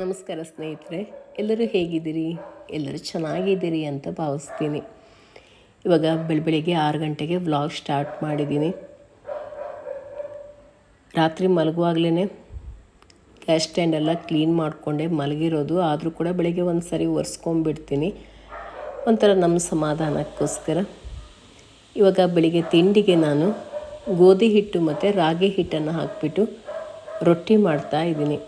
ನಮಸ್ಕಾರ ಸ್ನೇಹಿತರೆ, ಎಲ್ಲರೂ ಹೇಗಿದ್ದೀರಿ? ಎಲ್ಲರೂ ಚೆನ್ನಾಗಿದ್ದೀರಿ ಅಂತ ಭಾವಿಸ್ತೀನಿ. ಇವಾಗ ಬೆಳಿ ಬೆಳಿಗ್ಗೆ ಆರು ಗಂಟೆಗೆ ವ್ಲಾಗ್ ಸ್ಟಾರ್ಟ್ ಮಾಡಿದ್ದೀನಿ. ರಾತ್ರಿ ಮಲಗುವಾಗಲೇ ಗ್ಯಾಸ್ ಸ್ಟ್ಯಾಂಡ್ ಎಲ್ಲ ಕ್ಲೀನ್ ಮಾಡಿಕೊಂಡೆ ಮಲಗಿರೋದು. ಆದರೂ ಕೂಡ ಬೆಳಗ್ಗೆ ಒಂದು ಸರಿ ಒರೆಸ್ಕೊಂಬಿಡ್ತೀನಿ ಒಂಥರ ನಮ್ಮ ಸಮಾಧಾನಕ್ಕೋಸ್ಕರ. ಇವಾಗ ಬೆಳಿಗ್ಗೆ ತಿಂಡಿಗೆ ನಾನು ಗೋಧಿ ಹಿಟ್ಟು ಮತ್ತು ರಾಗಿ ಹಿಟ್ಟನ್ನು ಹಾಕಿಬಿಟ್ಟು ರೊಟ್ಟಿ ಮಾಡ್ತಾ ಇದ್ದೀನಿ.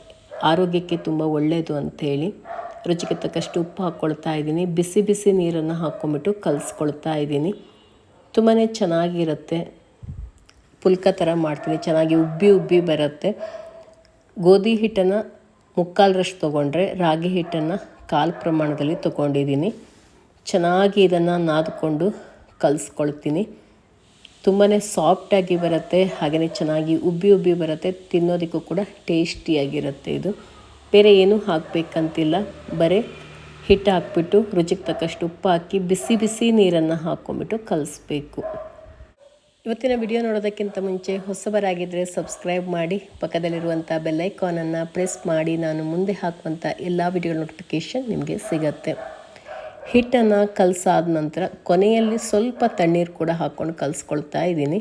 ಆರೋಗ್ಯಕ್ಕೆ ತುಂಬ ಒಳ್ಳೆಯದು ಅಂಥೇಳಿ ರುಚಿಗೆ ತಕ್ಕಷ್ಟು ಉಪ್ಪು ಹಾಕ್ಕೊಳ್ತಾ ಇದ್ದೀನಿ. ಬಿಸಿ ಬಿಸಿ ನೀರನ್ನು ಹಾಕ್ಕೊಂಬಿಟ್ಟು ಕಲಿಸ್ಕೊಳ್ತಾ ಇದ್ದೀನಿ. ತುಂಬಾ ಚೆನ್ನಾಗಿರುತ್ತೆ. ಪುಲ್ಕ ಥರ ಮಾಡ್ತೀನಿ. ಚೆನ್ನಾಗಿ ಉಬ್ಬಿ ಉಬ್ಬಿ ಬರುತ್ತೆ. ಗೋಧಿ ಹಿಟ್ಟನ್ನು ಮುಕ್ಕಾಲರಷ್ಟು ತೊಗೊಂಡ್ರೆ ರಾಗಿ ಹಿಟ್ಟನ್ನು ಕಾಲು ಪ್ರಮಾಣದಲ್ಲಿ ತೊಗೊಂಡಿದ್ದೀನಿ. ಚೆನ್ನಾಗಿ ಇದನ್ನು ನಾದಿಕೊಂಡು ಕಲಿಸ್ಕೊಳ್ತೀನಿ. ತುಂಬಾ ಸಾಫ್ಟಾಗಿ ಬರುತ್ತೆ ಹಾಗೆಯೇ ಚೆನ್ನಾಗಿ ಉಬ್ಬಿ ಉಬ್ಬಿ ಬರುತ್ತೆ, ತಿನ್ನೋದಕ್ಕೂ ಕೂಡ ಟೇಸ್ಟಿಯಾಗಿರುತ್ತೆ ಇದು. ಬೇರೆ ಏನೂ ಹಾಕಬೇಕಂತಿಲ್ಲ, ಬರೀ ಹಿಟ್ಟು ಹಾಕ್ಬಿಟ್ಟು, ರುಚಿಗೆ ತಕ್ಕಷ್ಟು ಉಪ್ಪು ಹಾಕಿ, ಬಿಸಿ ಬಿಸಿ ನೀರನ್ನು ಹಾಕ್ಕೊಂಬಿಟ್ಟು ಕಲಿಸ್ಬೇಕು. ಇವತ್ತಿನ ವಿಡಿಯೋ ನೋಡೋದಕ್ಕಿಂತ ಮುಂಚೆ ಹೊಸಬರಾಗಿದ್ದರೆ ಸಬ್ಸ್ಕ್ರೈಬ್ ಮಾಡಿ, ಪಕ್ಕದಲ್ಲಿರುವಂಥ ಬೆಲ್ಲೈಕಾನನ್ನು ಪ್ರೆಸ್ ಮಾಡಿ, ನಾನು ಮುಂದೆ ಹಾಕುವಂಥ ಎಲ್ಲ ವಿಡಿಯೋ ನೋಟಿಫಿಕೇಷನ್ ನಿಮಗೆ ಸಿಗತ್ತೆ. ಹಿಟ್ಟನ್ನು ಕಲಸಾದ ನಂತರ ಕೊನೆಯಲ್ಲಿ ಸ್ವಲ್ಪ ತಣ್ಣೀರು ಕೂಡ ಹಾಕ್ಕೊಂಡು ಕಲಿಸ್ಕೊಳ್ತಾ ಇದ್ದೀನಿ.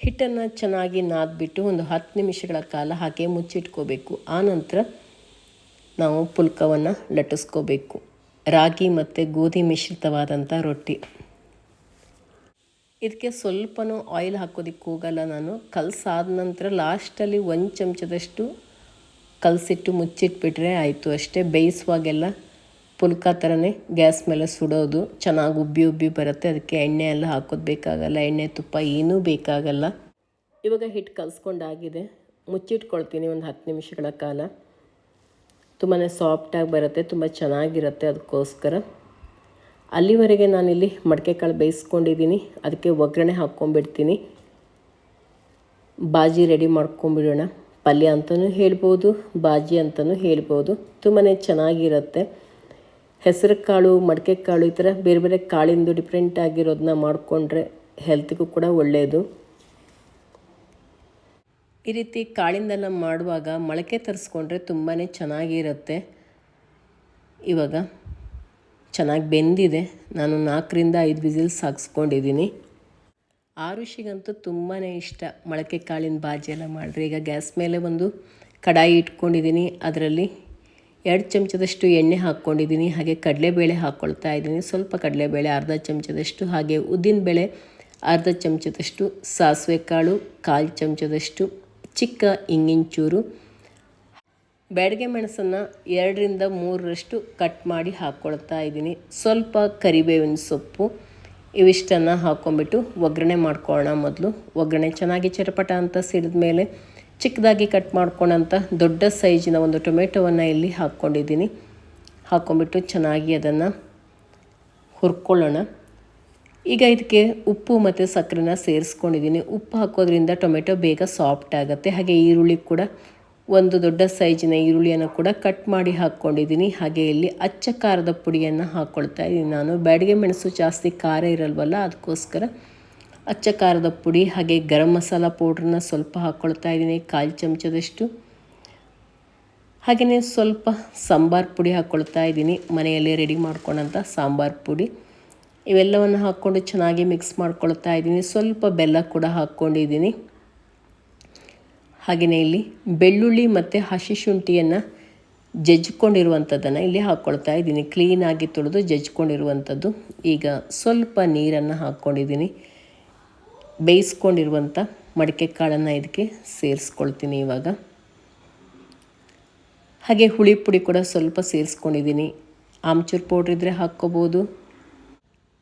ಹಿಟ್ಟನ್ನು ಚೆನ್ನಾಗಿ ನಾದ್ಬಿಟ್ಟು ಒಂದು ಹತ್ತು ನಿಮಿಷಗಳ ಕಾಲ ಹಾಕಿ ಮುಚ್ಚಿಟ್ಕೋಬೇಕು. ಆನಂತರ ನಾವು ಪುಲ್ಕವನ್ನು ಲಟ್ಟಿಸ್ಕೋಬೇಕು. ರಾಗಿ ಮತ್ತು ಗೋಧಿ ಮಿಶ್ರಿತವಾದಂಥ ರೊಟ್ಟಿ. ಇದಕ್ಕೆ ಸ್ವಲ್ಪನೂ ಆಯಿಲ್ ಹಾಕೋದಕ್ಕೆ ಹೋಗಲ್ಲ ನಾನು. ಕಲಸಾದ ನಂತರ ಲಾಸ್ಟಲ್ಲಿ ಒಂದು ಚಮಚದಷ್ಟು ಕಲಸಿಟ್ಟು ಮುಚ್ಚಿಟ್ಬಿಟ್ರೆ ಆಯಿತು. ಅಷ್ಟೇ ಬೇಯಿಸುವಾಗೆಲ್ಲ ಪುಲ್ಕ ಥರನೇ ಗ್ಯಾಸ್ ಮೇಲೆ ಸುಡೋದು. ಚೆನ್ನಾಗಿ ಉಬ್ಬಿ ಉಬ್ಬಿ ಬರುತ್ತೆ. ಅದಕ್ಕೆ ಎಣ್ಣೆ ಎಲ್ಲ ಹಾಕೋದು ಬೇಕಾಗಲ್ಲ. ಎಣ್ಣೆ, ತುಪ್ಪ ಏನೂ ಬೇಕಾಗಲ್ಲ. ಇವಾಗ ಹಿಟ್ಟು ಕಲಿಸ್ಕೊಂಡಾಗಿದೆ. ಮುಚ್ಚಿಟ್ಕೊಳ್ತೀನಿ ಒಂದು ಹತ್ತು ನಿಮಿಷಗಳ ಕಾಲ. ತುಂಬಾ ಸಾಫ್ಟಾಗಿ ಬರುತ್ತೆ. ತುಂಬ ಚೆನ್ನಾಗಿರುತ್ತೆ ಅದಕ್ಕೋಸ್ಕರ ಅಲ್ಲಿವರೆಗೆ ನಾನಿಲ್ಲಿ ಮಡಕೆ ಕಾಳು ಬೇಯಿಸ್ಕೊಂಡಿದ್ದೀನಿ ಅದಕ್ಕೆ ಒಗ್ಗರಣೆ ಹಾಕ್ಕೊಂಬಿಡ್ತೀನಿ ಬಾಜಿ ರೆಡಿ ಮಾಡ್ಕೊಂಬಿಡೋಣ. ಪಲ್ಯ ಅಂತಲೂ ಹೇಳ್ಬೋದು, ಬಾಜಿ ಅಂತಲೂ ಹೇಳ್ಬೋದು. ತುಂಬಾ ಚೆನ್ನಾಗಿರುತ್ತೆ. ಹೆಸರು ಕಾಳು, ಮಡಕೆ ಕಾಳು ಈ ಥರ ಬೇರೆ ಬೇರೆ ಕಾಳಿಂದು ಡಿಫ್ರೆಂಟ್ ಆಗಿರೋದನ್ನ ಮಾಡಿಕೊಂಡ್ರೆ ಹೆಲ್ತಿಗೂ ಕೂಡ ಒಳ್ಳೆಯದು ಈ ರೀತಿ ಕಾಳಿಂದೆಲ್ಲ ಮಾಡುವಾಗ ಮೊಳಕೆ ತರಿಸ್ಕೊಂಡ್ರೆ ತುಂಬಾ ಚೆನ್ನಾಗಿರುತ್ತೆ. ಇವಾಗ ಚೆನ್ನಾಗಿ ಬೆಂದಿದೆ. ನಾನು ನಾಲ್ಕರಿಂದ ಐದು ವಿಸಿಲ್ಸ್ ಹಾಕ್ಸ್ಕೊಂಡಿದ್ದೀನಿ. ಆರುಷಿಗಂತೂ ತುಂಬಾ ಇಷ್ಟ ಮೊಳಕೆ ಕಾಳಿನ ಬಾಜಿ ಎಲ್ಲ ಮಾಡಿದ್ರೆ. ಈಗ ಗ್ಯಾಸ್ ಮೇಲೆ ಒಂದು ಕಡಾಯಿ ಇಟ್ಕೊಂಡಿದ್ದೀನಿ. ಅದರಲ್ಲಿ ಎರಡು ಚಮಚದಷ್ಟು ಎಣ್ಣೆ ಹಾಕ್ಕೊಂಡಿದ್ದೀನಿ, ಹಾಗೆ ಕಡಲೆಬೇಳೆ ಹಾಕ್ಕೊಳ್ತಾ ಇದ್ದೀನಿ. ಸ್ವಲ್ಪ ಕಡಲೆಬೇಳೆ, ಅರ್ಧ ಚಮಚದಷ್ಟು, ಹಾಗೆ ಉದ್ದಿನಬೇಳೆ ಅರ್ಧ ಚಮಚದಷ್ಟು ಸಾಸಿವೆ ಕಾಳು, ಕಾಲು ಚಮಚದಷ್ಟು ಚಿಕ್ಕ ಇಂಗಿಂಚೂರು ಬ್ಯಾಡಿಗೆ ಮೆಣಸನ್ನು ಎರಡರಿಂದ ಮೂರರಷ್ಟು ಕಟ್ ಮಾಡಿ ಹಾಕ್ಕೊಳ್ತಾ ಇದ್ದೀನಿ. ಸ್ವಲ್ಪ ಕರಿಬೇವಿನ ಸೊಪ್ಪು, ಇವಿಷ್ಟನ್ನು ಹಾಕ್ಕೊಂಬಿಟ್ಟು ಒಗ್ಗರಣೆ ಮಾಡ್ಕೊಳ್ಳೋಣ ಮೊದಲು. ಒಗ್ಗರಣೆ ಚೆನ್ನಾಗಿ ಚಟಪಟ ಅಂತ ಸಿಡಿದ ಮೇಲೆ ಚಿಕ್ಕದಾಗಿ ಕಟ್ ಮಾಡ್ಕೊಂಡಂಥ ದೊಡ್ಡ ಸೈಜಿನ ಒಂದು ಟೊಮೆಟೊವನ್ನು ಇಲ್ಲಿ ಹಾಕ್ಕೊಂಡಿದ್ದೀನಿ. ಹಾಕ್ಕೊಂಬಿಟ್ಟು ಚೆನ್ನಾಗಿ ಅದನ್ನು ಹುರ್ಕೊಳ್ಳೋಣ. ಈಗ ಇದಕ್ಕೆ ಉಪ್ಪು ಮತ್ತು ಸಕ್ಕರೆನ ಸೇರಿಸ್ಕೊಂಡಿದ್ದೀನಿ. ಉಪ್ಪು ಹಾಕೋದ್ರಿಂದ ಟೊಮೆಟೊ ಬೇಗ ಸಾಫ್ಟ್ ಆಗುತ್ತೆ. ಹಾಗೆ ಈರುಳ್ಳಿ ಕೂಡ ಒಂದು ದೊಡ್ಡ ಸೈಜಿನ ಈರುಳ್ಳಿಯನ್ನು ಕೂಡ ಕಟ್ ಮಾಡಿ ಹಾಕ್ಕೊಂಡಿದ್ದೀನಿ. ಹಾಗೆ ಇಲ್ಲಿ ಅಚ್ಚ ಖಾರದ ಪುಡಿಯನ್ನು ಹಾಕ್ಕೊಳ್ತಾ ಇದ್ದೀನಿ ನಾನು. ಬ್ಯಾಡಿಗೆ ಮೆಣಸು ಜಾಸ್ತಿ ಖಾರ ಇರಲ್ವಲ್ಲ, ಅದಕ್ಕೋಸ್ಕರ ಅಚ್ಚ ಖಾರದ ಪುಡಿ ಹಾಗೆ ಗರಂ ಮಸಾಲ ಪೌಡ್ರನ್ನ ಸ್ವಲ್ಪ ಹಾಕ್ಕೊಳ್ತಾ ಇದ್ದೀನಿ, ಕಾಲು ಚಮಚದಷ್ಟು. ಹಾಗೆಯೇ ಸ್ವಲ್ಪ ಸಾಂಬಾರು ಪುಡಿ ಹಾಕ್ಕೊಳ್ತಾ ಇದ್ದೀನಿ, ಮನೆಯಲ್ಲೇ ರೆಡಿ ಮಾಡ್ಕೊಂಡಂಥ ಸಾಂಬಾರು ಪುಡಿ. ಇವೆಲ್ಲವನ್ನು ಹಾಕ್ಕೊಂಡು ಚೆನ್ನಾಗಿ ಮಿಕ್ಸ್ ಮಾಡ್ಕೊಳ್ತಾ ಇದ್ದೀನಿ, ಸ್ವಲ್ಪ ಬೆಲ್ಲ ಕೂಡ ಹಾಕ್ಕೊಂಡಿದ್ದೀನಿ. ಹಾಗೆಯೇ ಇಲ್ಲಿ ಬೆಳ್ಳುಳ್ಳಿ ಮತ್ತು ಹಸಿ ಶುಂಠಿಯನ್ನು ಜಜ್ಕೊಂಡಿರುವಂಥದ್ದನ್ನು ಇಲ್ಲಿ ಹಾಕ್ಕೊಳ್ತಾ ಇದ್ದೀನಿ, ಕ್ಲೀನಾಗಿ ತೊಳೆದು ಜಜ್ಕೊಂಡಿರುವಂಥದ್ದು. ಈಗ ಸ್ವಲ್ಪ ನೀರನ್ನು ಹಾಕ್ಕೊಂಡಿದ್ದೀನಿ. ಬೇಯಿಸ್ಕೊಂಡಿರುವಂಥ ಮಡಿಕೆ ಕಾಳನ್ನು ಇದಕ್ಕೆ ಸೇರಿಸ್ಕೊಳ್ತೀನಿ ಇವಾಗ. ಹಾಗೆ ಹುಳಿ ಪುಡಿ ಕೂಡ ಸ್ವಲ್ಪ ಸೇರಿಸ್ಕೊಂಡಿದ್ದೀನಿ. ಆಮ್ಚೂರು ಪೌಡ್ರ್ ಇದ್ದರೆ ಹಾಕ್ಕೋಬೋದು.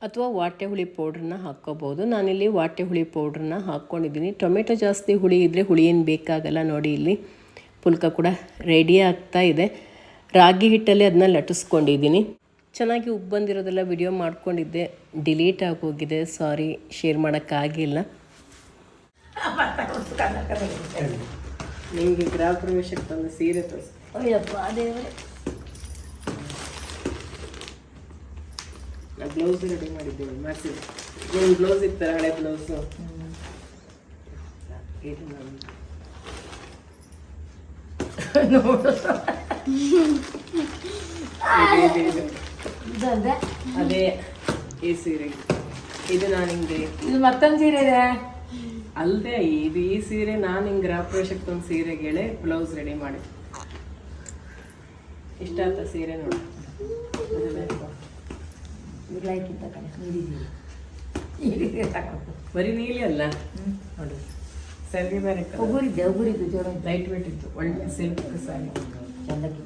ಅಥವಾ ವಾಟೆ ಹುಳಿ ಪೌಡ್ರನ್ನ ಹಾಕ್ಕೋಬೋದು. ನಾನಿಲ್ಲಿ ವಾಟೆ ಹುಳಿ ಪೌಡ್ರನ್ನ ಹಾಕ್ಕೊಂಡಿದ್ದೀನಿ. ಟೊಮೆಟೊ ಜಾಸ್ತಿ ಹುಳಿ ಇದ್ದರೆ ಹುಳಿ ಏನು ಬೇಕಾಗಲ್ಲ ನೋಡಿ ಇಲ್ಲಿ. ಪುಲ್ಕ ಕೂಡ ರೆಡಿ ಆಗ್ತಾ ಇದೆ. ರಾಗಿ ಹಿಟ್ಟಲ್ಲಿ ಅದನ್ನ ಲಟ್ಟಿಸ್ಕೊಂಡಿದ್ದೀನಿ. ಚೆನ್ನಾಗಿ ಉಬ್ಬು ಬಂದಿರೋದೆಲ್ಲ ವಿಡಿಯೋ ಮಾಡ್ಕೊಂಡಿದ್ದೆ. ಡಿಲೀಟ್ ಆಗೋಗಿದೆ ಸಾರಿ ಶೇರ್ ಮಾಡೋಕ್ಕಾಗಿಲ್ಲ ನಿಮಗೆ ಗೃಹ ಪ್ರವೇಶಕ್ಕೆ ತಂದು ಸೀರೆ ದೇವ್ರೆ. ಬ್ಲೌಸ್ ರೆಡಿ ಮಾಡಿದ್ದೇನೆ ಮಾಡಿಸಿದ್ದೆ ನಿಮ್ಮ ಬ್ಲೌಸ್ ಇತ್ತಲ್ಲ ಹಳೆ ಬ್ಲೌಸು ಇದು ನೋಡು. ಅದೇ ಈ ಸೀರೆ. ಇದು ನಾನು ಹಿಂಗೆ ಇದು ಮತ್ತೊಂದು ಸೀರೆ ಇದೆ. ಅಲ್ಲದೆ ಇದು ಈ ಸೀರೆ ನಾನು ಹಿಂಗೆ ಗೃಹಪ್ರವೇಶಕ್ಕೆ ಒಂದು ಸೀರೆಗೆಳೆ ಬ್ಲೌಸ್ ರೆಡಿ ಮಾಡಿ. ಇಷ್ಟ ಆಯ್ತಾ ಸೀರೆ ನೋಡಿ. ಬರೀ ನೀಲಿ ಅಲ್ಲ? ನೋಡಿ. ಸರಿ ಬೇರೆ ಒಬ್ಬರಿದ್ದೆ ಉಗುರಿದ್ದು ಜೋರ ಲೈಟ್ ವೇಟ್ ಇತ್ತು. ಒಳ್ಳೆ ಸಿಲ್ಕ್ ಸಾರಿ ಚಂದಕ್ಕೆ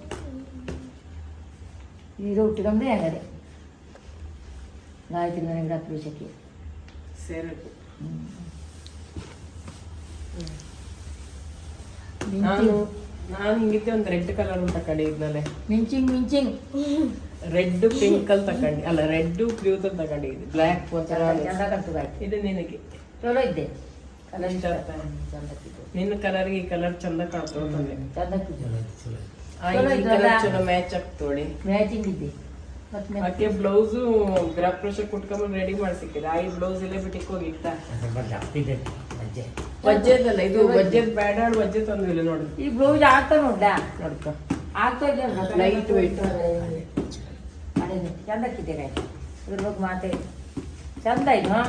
ಇದು ಹುಟ್ಟಿಕೊಂಡೆ ಹಂಗಾರೆ ಗಾಯತ್ರಿ ನನಗೆ ಗೃಹಪ್ರವೇಶಕ್ಕೆ ಸೇರೆ ನಾನು ನಾನು ಹಿಂಗಿದ್ದೆ ಒಂದು ರೆಡ್ ಕಲರ್ ಅಂತ ತಗೊಂಡಿದ್ನಲ್ಲೇ ಮಿಂಚಿಂಗ್ ಮಿಂಚಿಂಗ್ ರೆಡ್ ಪಿಂಕ್ ಅಲ್ಲಿ ತಗೊಂಡು ಅಲ್ಲ ರೆಡ್ ಬ್ಲೂದ್ ಅಲ್ಲಿ ತಗೊಂಡಿದ್ದು ಬ್ಲ್ಯಾಕ್ ಚಂದ ಇದು ನಿನಗೆ. ಚಲೋ ಇದ್ದೆ ಕಲರ್ ನಿನ್ನ ಕಲರ್ಗೆ ಈ ಕಲರ್ ಚಂದ ಕಾಣ್ತದೆ ತಂದೆ ಚಂದಕ್ಕಿತ್ತು ಚಲೋ ಚಲೋ ಮ್ಯಾಚ್ ಆಗ್ತೋಳಿ ಮ್ಯಾಚಿಂಗ್ ಇದೆ. ಮತ್ತೆ ಬ್ಲೌಸ್ ರೆಡಿ ಮಾಡಿ ಸಿಕ್ಕಿದೆ ಆ ಈ ಬ್ಲೌಸ್ ಇಲ್ಲೇ ಬಿಟ್ಟಿಗೆ ಹೋಗಿತ್ತ ವಜ್ಜೆದಲ್ಲ ಇದು. ವಜ್ಜೆದ್ ವಜ್ಜೆ ತಂದಿಲ್ಲ ನೋಡಿ. ಈ ಬ್ಲೌಸ್ ಆಗ್ತಾ ನೋಡ ನೋಡ್ಕೊ. ಆಗ್ತಾ ಇದೆ ಲೈಟ್ ಇದ್ರ ಬಗ್ಗೆ ಮಾತೇ ಚಂದ ಇದು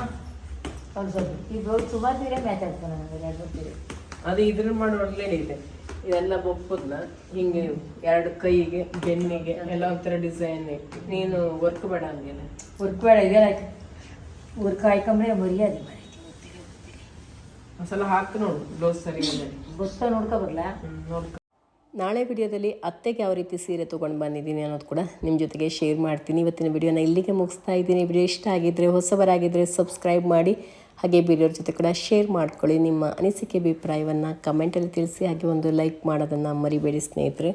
ಸ್ವಲ್ಪ ಈ ಬ್ಲೌಸ್ ಸುಮಾರು ಮ್ಯಾಚ್ ಆಗ್ತಾನೆ ನನಗೆ ಅದು ಇದ್ರ ಮಾಡಿ ಒಳ್ಳೆನಿದೆ ಇದೆಲ್ಲ ಬೊಪ್ಪದ್ನ ಹಿಂಗೆ ಎರಡು ಕೈಗೆ ಬೆನ್ನಿಗೆ ಎಲ್ಲ ಒಂಥರ ಡಿಸೈನ್ ನೀನು ವರ್ಕ್ ಬೇಡ ಹಂಗೆಲ್ಲ ವರ್ಕ್ ಬೇಡ ಇದೆ ವರ್ಕ್ ಹಾಕೊಂಡ್ರೆ ಮರ್ಯಾದೆ ಒಂದ್ಸಲ ಹಾಕಿ ನೋಡು ಬ್ಲೌಸ್ ಸರಿ ಇದೆ. ಗೊತ್ತ ನೋಡ್ಕೊ ಬರ್ಲ? ನೋಡ್ಕೊ. ನಾಳೆ ವಿಡಿಯೋದಲ್ಲಿ ಅತ್ತೆಗೆ ಯಾವ ರೀತಿ ಸೀರೆ ತೊಗೊಂಡು ಬಂದಿದ್ದೀನಿ ಅನ್ನೋದು ಕೂಡ ನಿಮ್ಮ ಜೊತೆಗೆ ಶೇರ್ ಮಾಡ್ತೀನಿ. ಇವತ್ತಿನ ವಿಡಿಯೋನ ಇಲ್ಲಿಗೆ ಮುಗಿಸ್ತಾ ಇದ್ದೀನಿ. ವಿಡಿಯೋ ಇಷ್ಟ ಆಗಿದ್ದರೆ ಹೊಸಬರಾಗಿದ್ದರೆ ಸಬ್ಸ್ಕ್ರೈಬ್ ಮಾಡಿ. ಹಾಗೆ ಬೇರೆಯವ್ರ ಜೊತೆ ಕೂಡ ಶೇರ್ ಮಾಡ್ಕೊಳ್ಳಿ. ನಿಮ್ಮ ಅನಿಸಿಕೆ, ಅಭಿಪ್ರಾಯವನ್ನು ಕಮೆಂಟಲ್ಲಿ ತಿಳಿಸಿ. ಹಾಗೆ ಒಂದು ಲೈಕ್ ಮಾಡೋದನ್ನು ಮರಿಬೇಡಿ ಸ್ನೇಹಿತರೆ.